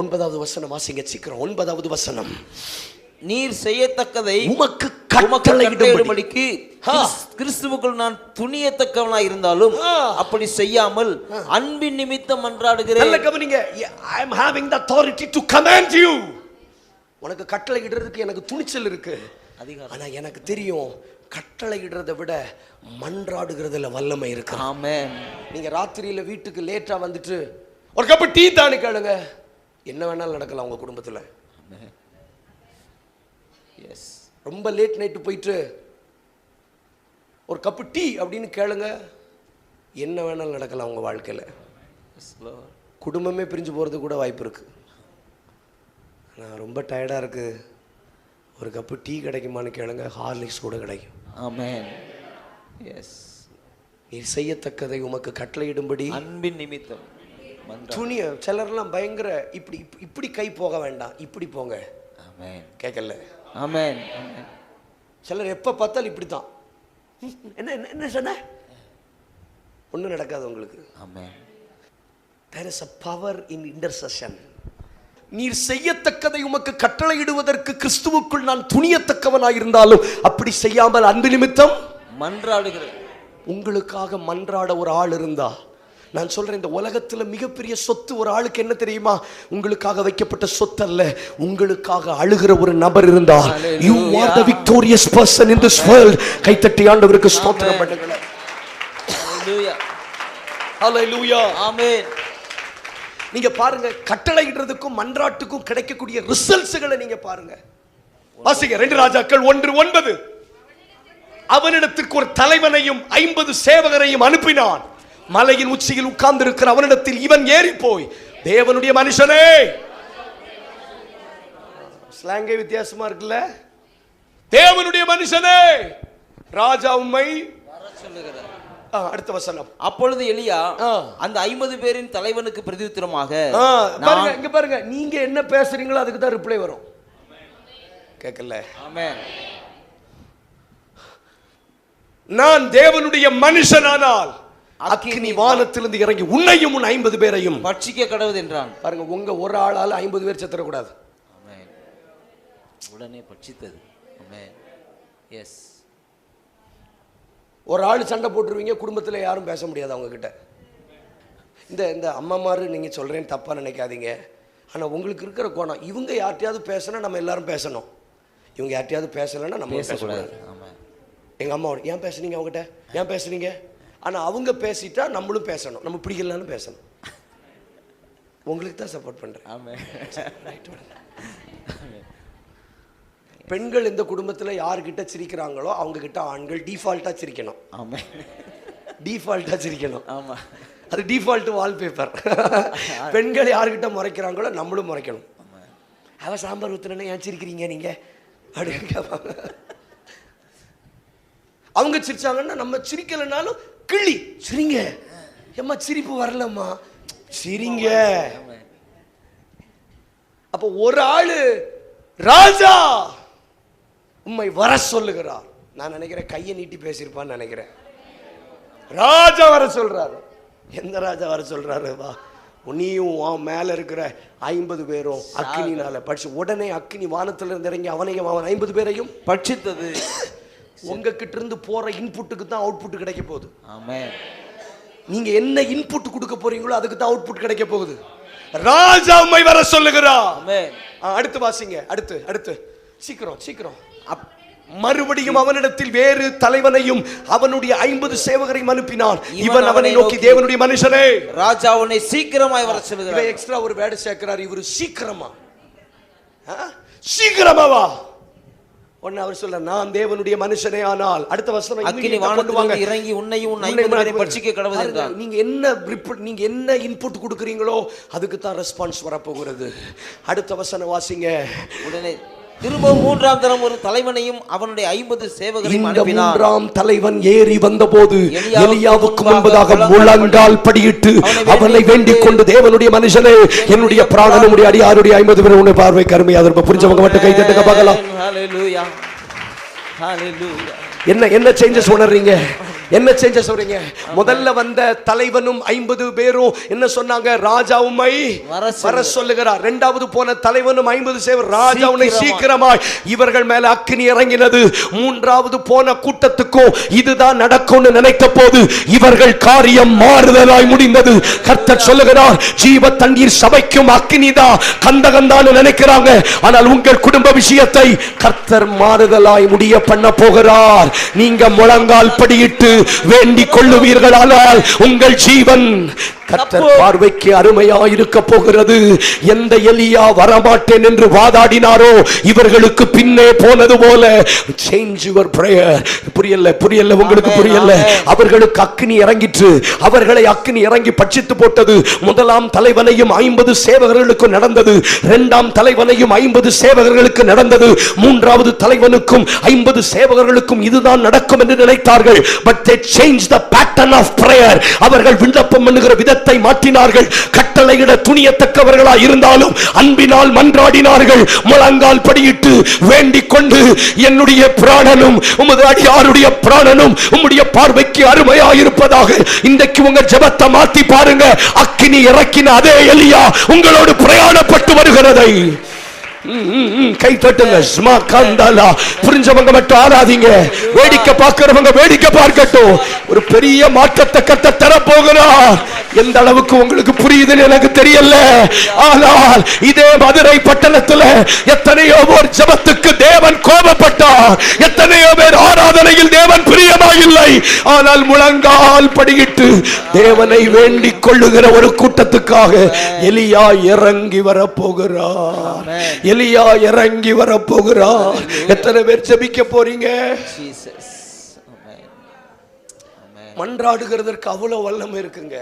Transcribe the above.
ஒன்பதாவது வசனம் வாசிங்க சீக்கிரம். ஒன்பதாவது வசனம். நீர் செய்யத்தக்கதை உமக்கு உமக்கு கட்டளையிடும்படி கட்டளையிடும்படிக்கு கிறிஸ்துவுக்குள் நான் துணியத்தக்கவனாய் இருந்தாலும். அப்படி செய்யாமல் அன்பின் நிமித்தம் நல்ல மன்றாடுகிறேன் கவனிங்க. I am having the authority to command you உனக்கு கட்டளை இடுறதுக்கு எனக்கு துணிச்சல் இருக்கு. அதிகாரம். ஆனா எனக்கு தெரியும் கட்டளை இடுறதை விட மன்றாடுகிறதுல வல்லமை இருக்கு? ஆமென். நீங்க ராத்திரியில வீட்டுக்கு லேட்டா வந்துட்டு ஒரு கப்பு டீ தானு கேளுங்க. என்ன வேணாலும் நடக்கலாம் உங்க குடும்பத்துல. எஸ் ரொம்ப லேட் நைட்டு போயிட்டு ஒரு கப்பு டீ அப்படின்னு கேளுங்க. என்ன வேணாலும் நடக்கலாம் உங்க வாழ்க்கையில. குடும்பமே பிரிஞ்சு போகிறது கூட வாய்ப்பு இருக்கு. நான் ரொம்ப டயர்டாக இருக்கு. ஒரு கப்பு டீ கிடைக்குமான்னு கேளுங்க. ஹார்லிக்ஸ் கூட கிடைக்கும். ஆமென் எஸ் நீ செய்யத்தக்கதை உமக்கு கட்டளையிடும்படி அன்பின் நிமித்தம். துணிய சிலர்லாம் பயங்கர இப்படி இப்ப- இப்படி கை போக வேண்டாம் இப்படி போங்க. கேட்கல ஆமென். சிலர் எப்போ பார்த்தாலும் இப்படி தான் என்ன என்ன என்ன சொன்ன? ஒன்றும் நடக்காது உங்களுக்கு. Amen. There is a power in intercession நீர் செய்யத்தக்கதை உமக்கு கட்டளையிடுவதற்கு கிறிஸ்துவுக்குள் நான் துணியத்தக்கவனாயிருந்தாலும் அப்படி செய்யாமல் அன்பு நிமித்தம் மன்றாடுகிறேன் உங்களுக்காக மன்றாட ஒரு ஆள் இருந்தா நான் சொல்றேன் இந்த உலகத்துல மிகப்பெரிய சொத்து ஒரு ஆளுக்கு என்ன தெரியுமா? உங்களுக்காக வைக்கப்பட்ட சொத்து அல்ல உங்களுக்காக அழுகிற ஒரு நபர் இருந்தா you are the victorious person in this world கைத்தட்டி ஆண்டவருக்கு ஸ்தோத்திரம் பண்ணுங்களேன் நீங்க பாருங்க கட்டளையிடுறதுக்கும் மன்றாட்டுக்கும் கிடைக்கக்கூடிய ரிசல்ட்ஸ்களை நீங்க பாருங்க. வாசிங்க ரெண்டு ராஜாக்கள் ஒன்று ஒன்பது. அவனிடத்திற்கு ஒரு தலைவனையும் ஐம்பது சேவகரையும் அனுப்பினான். மலையின் உச்சியில் உட்கார்ந்து இருக்கிற அவனிடத்தில் இவன் ஏறி போய் தேவனுடைய மனுஷனே! ஸ்லாங்கே வித்தியாசமா இருக்குல்ல? தேவனுடைய மனுஷனே! ராஜா ஆ, அடுத்த வசனம். அப்பொழுது எலியா. அந்த ஐம்பது பேரின் தலைவனுக்கு நான் இங்க பாருங்க நீங்க என்ன பேசுறீங்களோ அதுக்கு தான் ரிப்ளை வரும். கேட்கல ஆமென். நான் தேவனுடைய மனுஷனானால் அக்கினி வானத்திலிருந்து இறங்கி உன்னையும் உன் ஐம்பது பேரையும். பட்சிக்க கடவுது என்றான். பாருங்க உங்க ஒரு ஆளால ஐம்பது பேர் செத்துறக்கூடாது. ஆமென். உடனே பட்சித்தது. எஸ் ஒரு ஆள் சண்டை போட்டுருவீங்க குடும்பத்தில் யாரும் பேச முடியாது அவங்க கிட்ட இந்த இந்த அம்மாமாரு நீங்க சொல்றேன்னு தப்பா நினைக்காதீங்க. ஆனா உங்களுக்கு இருக்கிற கோணம் இவங்க யார்ட்டையாவது பேசினா நம்ம எல்லாரும் பேசணும். இவங்க யார்ட்டையாவது பேசலைன்னா நம்ம பேசக்கூடாது. பேசக்கூடாது. ஆமென். எங்க அம்மாவோட ஏன் பேசுனீங்க அவங்ககிட்ட? ஏன் பேசுனீங்க? ஆனா அவங்க பேசிட்டா நம்மளும் பேசணும். நம்ம பிடிக்கலன்னு பேசணும். உங்களுக்கு தான் சப்போர்ட் பண்றேன் ஆமென் பெண்கள் இந்த குடும்பத்துல யார்கிட்ட சிரிக்கிறாங்களோ அவங்க கிட்ட ஆண்கள் டிஃபால்ட்டா சிரிக்கணும். ஆமென் டிஃபால்ட்டா சிரிக்கணும். ஆமா. அது டிஃபால்ட் வால்பேப்பர் பெண்கள் யார்கிட்ட முறைக்கிறாங்களோ நம்மளும் முறைக்கணும். ஆமென் அவ சாம்பார் ஊத்துனே ஏன் சிரிக்கிறீங்க நீங்க? அப்படின்னு கேட்பாங்க அவங்க சிரிச்சாங்கன்னா நம்ம சிரிக்கலைனாலும் கிளி சிரிங்க. ஏம்மா சிரிப்பு வரலம்மா. சிரிங்க. அப்போ ஒரு ஆளு ராஜா! உண்மை வர சொல்லுகிறார். நான் நினைக்கிறேன் கையை நீட்டி பேசியிருப்பான்னு நினைக்கிறேன். ராஜா வர சொல்றாரு. எந்த ராஜா வர சொல்றாரு? வா உன்னையும் உன் மேல இருக்கிற ஐம்பது பேரும் அக்னினால படிச்சு உடனே அக்னி வானத்துல இருந்து இறங்கி அவனையும் அவன் ஐம்பது பேரையும் பட்சித்தது. உங்ககிட்ட இருந்து போற இன்புட்டுக்கு தான் அவுட்புட் கிடைக்க போகுது. ஆமென் நீங்க என்ன இன்புட் கொடுக்க போறீங்களோ அதுக்கு தான் அவுட்புட் கிடைக்க போகுது. ராஜா உம்மை வர ஆ, அடுத்து வாசிங்க. அடுத்து அடுத்து. சீக்கிரம் சீக்கிரம். மறுபடியும் அவனிடத்தில் வேறு தலைவனையும் அவனுடைய ஐம்பது சேவகரையும் அனுப்பினான். இவன் அவனை நோக்கி தேவனுடைய மனுஷனே. ராஜா உன்னை சீக்கிரமாய் வர சொல்லுகிறார். எக்ஸ்ட்ரா ஒரு வேர்டு சேர்க்கிறார். இவரு சீக்கிரமா. ஆ? சீக்கிரமா வா ஒன்னு அவர் சொல்ல நான் தேவனுடைய மனுஷனே ஆனால். அடுத்த வசனம் அக்கினி. வானத்திலிருந்து இறங்கி உன்னையும் உன் உன்னை ஐம்பது பேரை மறுபடி- பட்சிக்க கடவுது பாருங்க, என்றான் நீங்க என்ன நீங்க என்ன இன்புட் கொடுக்குறீங்களோ அதுக்கு தான் ரெஸ்பான்ஸ் வரப்போகிறது. அடுத்த வசனம் வாசிங்க. உடனே திரும்பவும் மூன்றாம் தரம் ஒரு தலைவனையும் அவனுடைய ஐம்பது சேவகரையும் இந்த அனுப்பினான். மூன்றாம் தலைவன் ஏறி வந்தபோது எலியாவுக்கு எலியாவுக்கு முன்பதாக முழங்கால் படியிட்டு அவனை வேண்டிக் கொண்டு தேவனுடைய மனுஷனே என்னுடைய பிராணனுடைய அடியாருடைய ஐம்பது பேர் உன்னை பார்வை கருமையா திரும்ப புரிஞ்சவங்க மட்டும் கை தட்டுங்க பார்க்கலாம். என்ன என்ன சேஞ்சஸ் உணர்றீங்க? என்ன செஞ்ச சொல்றீங்க? முதல்ல வந்த தலைவனும் ஐம்பது பேரும் என்ன சொன்னாங்க? ராஜா உம்மை வர சொல்லுகிறார். இரண்டாவது போன தலைவனும் ஐம்பது சேவர் ராஜா உன்னை சீக்கிரமாய் இவர்கள் மேல அக்கினி இறங்கினது. மூன்றாவது போன கூட்டத்துக்கும் இதுதான் நடக்கும்னு நினைத்த போது இவர்கள் காரியம் மாறுதலாய் முடிந்தது. கர்த்தர் சொல்லுகிறார் ஜீவ தண்ணீர் சபைக்கும் அக்கினிதான் கந்தகந்தான்னு நினைக்கிறாங்க. ஆனால் உங்கள் குடும்ப விஷயத்தை கர்த்தர் மாறுதலாய் முடிய பண்ண போகிறார். நீங்க முழங்கால் படியிட்டு வேண்டிக் கொள்ளுவீர்களானால் உங்கள் ஜீவன் கர்த்தர் பார்வைக்கு அருமையா இருக்க போகிறது. எந்த எலியா வரமாட்டேன் என்று வாதாடினாரோ இவர்களுக்கு பின்னே போனது போல. சேஞ்ச் யுவர் பிரேயர் புரியல புரியல உங்களுக்கு புரியல? அவர்களுக்கு அக்கினி இறங்கிற்று. அவர்களை அக்கினி இறங்கி பட்சித்து போட்டது. முதலாம் தலைவனையும் ஐம்பது சேவகர்களுக்கு நடந்தது. இரண்டாம் தலைவனையும் ஐம்பது சேவகர்களுக்கு நடந்தது. மூன்றாவது தலைவனுக்கும் ஐம்பது சேவகர்களுக்கும் இதுதான் நடக்கும் என்று நினைத்தார்கள். But they changed the pattern of prayer. அவர்கள் விண்ணப்பம் பண்ணுகிற விதத்தை மாற்றினார்கள். கட்டளையிட துணியத்தக்கவர்களா இருந்தாலும் அன்பினால் மன்றாடினார்கள். முழங்கால் படியிட்டு வேண்டிக் கொண்டு என்னுடைய பிராணனும் உமது அடியாருடைய பிராணனும் உம்முடைய பார்வைக்கு அருமையா இருப்பதாக இன்றைக்கு உங்க ஜெபத்தை மாத்தி பாருங்க. அக்கினி இறக்கின அதே எலியா உங்களோடு பிரயாணப்பட்டு வருகிறதை. கை தட்டுங்க. ஸ்மா கந்தாலா. புரிஞ்சவங்க மட்டும் ஆராதிங்க வேடிக்கை பார்க்கிறவங்க வேடிக்கை பார்க்கட்டும். ஒரு பெரிய மாற்றத்தை கத்த தர போகிறார் எந்த அளவுக்கு உங்களுக்கு புரியுதுன்னு எனக்கு தெரியல. ஆனால் இதே மதுரை பட்டணத்துல எத்தனையோ பேர் ஜபத்துக்கு தேவன் கோபப்பட்டார். எத்தனையோ பேர் ஆராதனையில் தேவன் பிரியமாயில்லை. ஆனால் முழங்கால் படியிட்டு தேவனை வேண்டிக் கொள்ளுகிற ஒரு கூட்டத்துக்காக எலியா இறங்கி வரப்போகிறார். எலியா இறங்கி வரப்போகிறார். எத்தனை பேர் ஜெபிக்க போறீங்க? மன்றாடுகிறதற்கு அவ்வளவு வல்லமை இருக்குங்க.